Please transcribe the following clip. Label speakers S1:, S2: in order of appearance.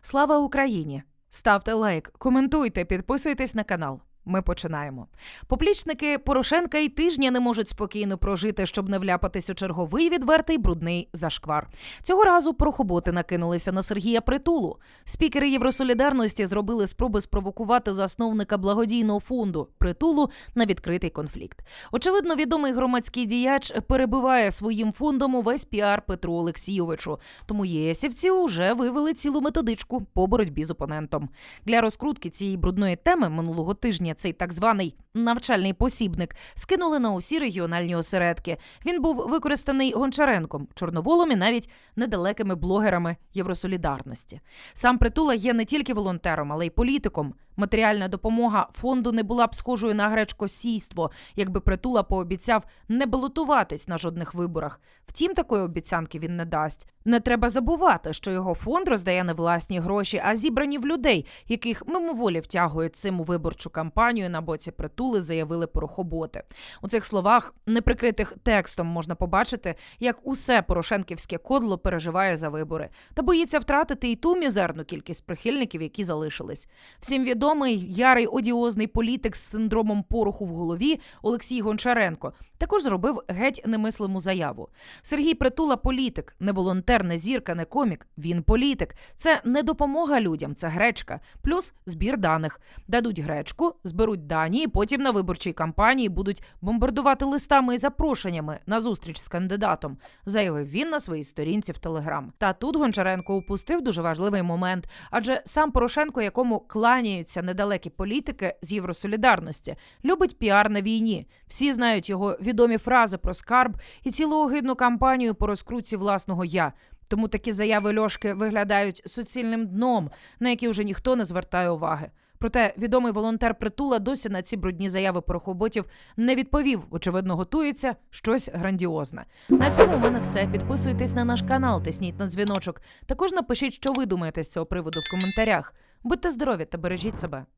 S1: Слава Україні! Ставте лайк, коментуйте, підписуйтесь на канал. Ми починаємо. Поплічники Порошенка і тижня не можуть спокійно прожити, щоб не вляпатись у черговий відвертий брудний зашквар. Цього разу прохоботи накинулися на Сергія Притулу. Спікери Євросолідарності зробили спроби спровокувати засновника благодійного фонду Притулу на відкритий конфлікт. Очевидно, відомий громадський діяч перебиває своїм фондом увесь піар Петру Олексійовичу. Тому єсівці вже вивели цілу методичку по боротьбі з опонентом. Для розкрутки цієї брудної теми минулого тижня цей так званий навчальний посібник скинули на усі регіональні осередки. Він був використаний Гончаренком, Чорноволом і навіть недалекими блогерами Євросолідарності. Сам притула є не тільки волонтером, але й політиком. Матеріальна допомога фонду не була б схожою на гречкосійство, якби притула пообіцяв не балотуватись на жодних виборах. Втім, такої обіцянки він не дасть. Не треба забувати, що його фонд роздає не власні гроші, а зібрані в людей, яких мимоволі втягують цим у виборчу кампанію на боці притули, заявили порохоботи. У цих словах, неприкритих текстом, можна побачити, як усе порошенківське кодло переживає за вибори та боїться втратити і ту мізерну кількість прихильників, які залишились. Всім відомий ярий одіозний політик з синдромом пороху в голові Олексій Гончаренко також зробив геть немислиму заяву. Сергій Притула політик, не волонтер, не зірка, не комік. Він політик. Це не допомога людям, це гречка, плюс збір даних. Дадуть гречку, зберуть дані, і потім на виборчій кампанії будуть бомбардувати листами і запрошеннями на зустріч з кандидатом, заявив він на своїй сторінці в Телеграм. Та тут Гончаренко упустив дуже важливий момент, адже сам Порошенко, якому кланяються недалекі політики з Євросолідарності, любить піар на війні. Всі знають його відомі фрази про скарб і цілу огидну кампанію по розкрутці власного я. Тому такі заяви Льошки виглядають суцільним дном, на які вже ніхто не звертає уваги. Проте відомий волонтер притула досі на ці брудні заяви порохоботів не відповів. Очевидно, готується щось грандіозне. На цьому у мене все. Підписуйтесь на наш канал, тисніть на дзвіночок. Також напишіть, що ви думаєте з цього приводу в коментарях. Будьте здорові та бережіть себе.